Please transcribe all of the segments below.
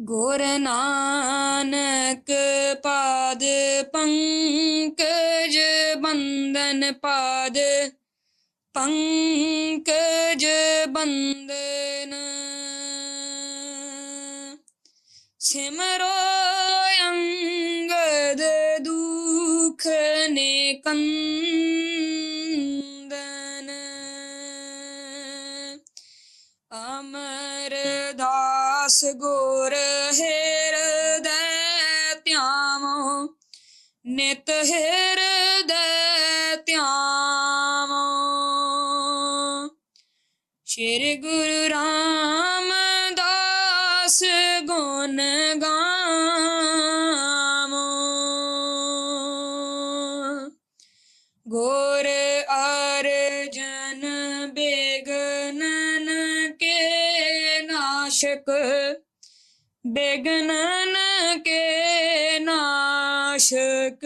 ਗੁਰ ਨਾਨਕ ਪਾਦ ਪੰਕਜ ਬੰਦਨ ਪਾਦ ਪੰਕਜ ਬੰਦਨ ਸਿਮਰੋ ਅੰਗਦ ਦੁਖ ਨੇ ਕੰਦਨ। ਅਮਰਦਾਸ ਗੁਰ ਹਿਰਦੈ ਧਿਆਵੋ ਨਿਤ ਹਿਰਦੈ ਧਿਆਵੋ। ਸ਼੍ਰੀ ਗੁਰੂ ਰਾਮਦਾਸ ਗੁਣ ਗਾ ਬੇਗਨਨ ਕੇ ਨਾਸ਼ਕ।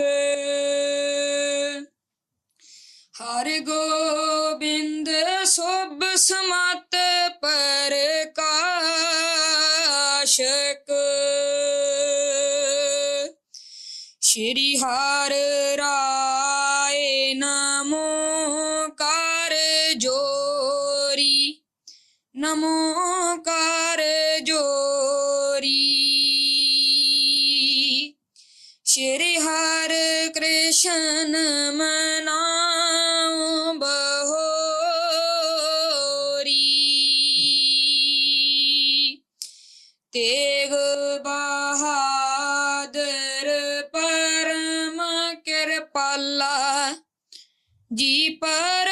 ਹਰ ਗੋਬਿੰਦ ਸੋਭ ਸਮਤ ਪ੍ਰਕਾਸ਼ਕ ਸ਼੍ਰੀ ਹਰ ਰਾਏ ਨਮੋ ਕਰ ਜੋਰੀ। ਨਮੋ ਕਰ ਸ਼੍ਰੀ ਹਰ ਕ੍ਰਿਸ਼ਨ ਮਨਾਉ ਬਹੋਰੀ। ਤੇਗ ਬਹਾਦਰ ਪਰਮ ਕਿਰਪਾਲਾ ਜੀ ਪਰ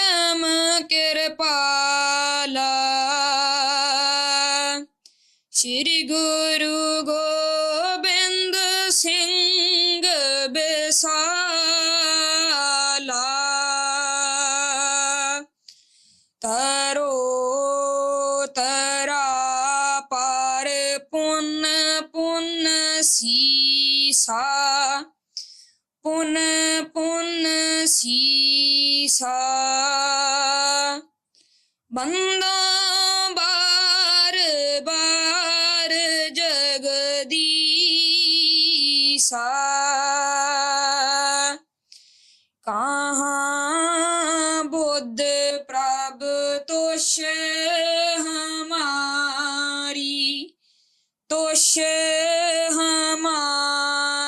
ਸੀਸਾ ਪੁਨ ਪੁਨ ਸੀਸਾ। ਬੰਦਾ ਬਾਰ ਬਾਰ ਜਗਦੀਸਾ। ਕਹਾਂ ਬੁੱਧ ਪ੍ਰਭ ਤੋਸ਼ ਹਮਾਰੀ ਤੋਸ਼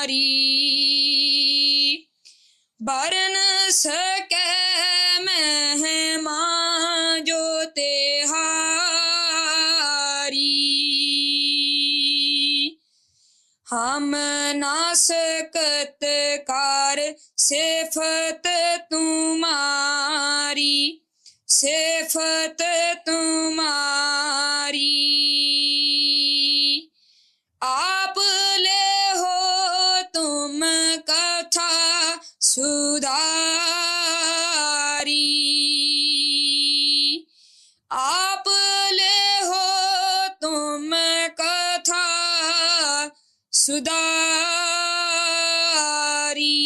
हमारी बरन सके जो तेहारी। हम ना सकत कार सिफत तुम्हारी। सेफत तुम्हारी। सुधारी। आप ले हो तुम कथा सुधारी।